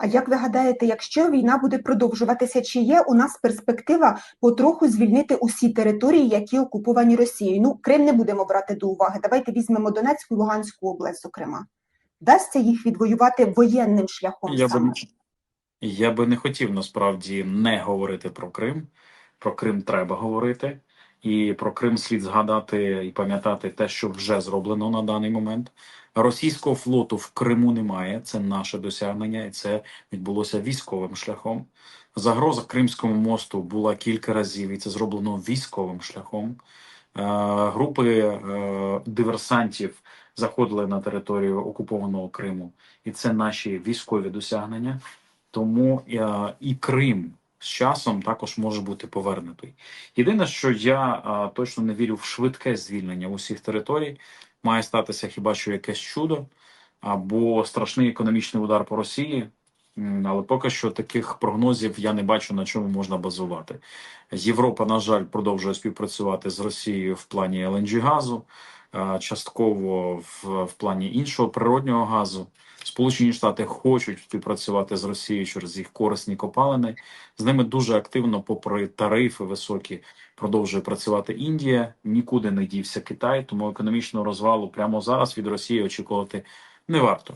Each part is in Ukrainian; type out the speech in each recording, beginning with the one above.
А як ви гадаєте, якщо війна буде продовжуватися, чи є у нас перспектива потроху звільнити усі території, які окуповані Росією? Ну, Крим не будемо брати до уваги. Давайте візьмемо Донецьку і Луганську область, зокрема. Вдасться їх відвоювати воєнним шляхом Я саме? би, я би не хотів насправді не говорити про Крим. Про Крим треба говорити, і про Крим слід згадати і пам'ятати те, що вже зроблено на даний момент. Російського флоту в Криму немає. Це наше досягнення, і це відбулося військовим шляхом. Загроза Кримському мосту була кілька разів, і це зроблено військовим шляхом. Е, групи е, диверсантів заходили на територію окупованого Криму, і це наші військові досягнення. Тому е, і Крим з часом також може бути повернутий. Єдине, що я е, точно не вірю в швидке звільнення усіх територій, має статися хіба що якесь чудо або страшний економічний удар по Росії. Але поки що таких прогнозів я не бачу на чому можна базувати. Європа, на жаль, продовжує співпрацювати з Росією в плані LNG газу, частково в, в плані іншого природнього газу. Сполучені Штати хочуть співпрацювати з Росією через їх корисні копалини. З ними дуже активно, попри тарифи високі, продовжує працювати Індія. Нікуди не дівся Китай, тому економічного розвалу прямо зараз від Росії очікувати не варто.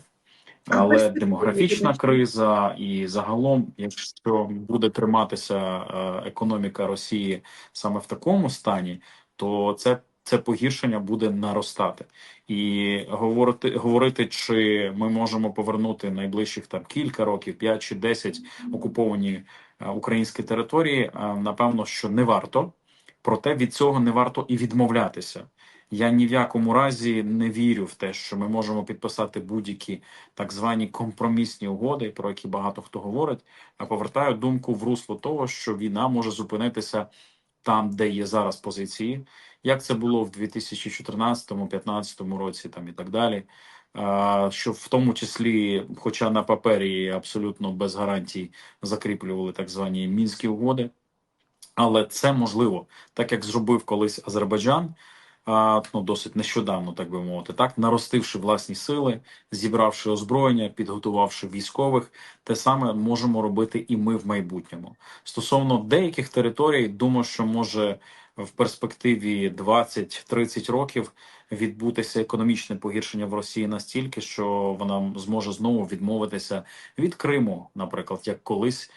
Але демографічна криза і загалом, якщо буде триматися е, економіка Росії саме в такому стані, то це, це погіршення буде наростати. І говорити, говорити, чи ми можемо повернути найближчих там кілька років, 5 чи 10 окуповані е, українські території, е, напевно, що не варто. Проте від цього не варто і відмовлятися. Я ні в якому разі не вірю в те, що ми можемо підписати будь-які так звані компромісні угоди, про які багато хто говорить. А повертаю думку в русло того, що війна може зупинитися там, де є зараз позиції, як це було в 2014-2015 році, там і так далі. Що в тому числі, хоча на папері абсолютно без гарантій закріплювали так звані мінські угоди, але це можливо, так як зробив колись Азербайджан. Ну, досить нещодавно, так би мовити, так наростивши власні сили, зібравши озброєння, підготувавши військових, те саме можемо робити і ми в майбутньому. Стосовно деяких територій, думаю, що може в перспективі 20-30 років відбутися економічне погіршення в Росії настільки, що вона зможе знову відмовитися від Криму, наприклад, як колись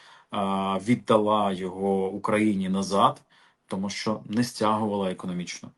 віддала його Україні назад, тому що не стягувала економічно.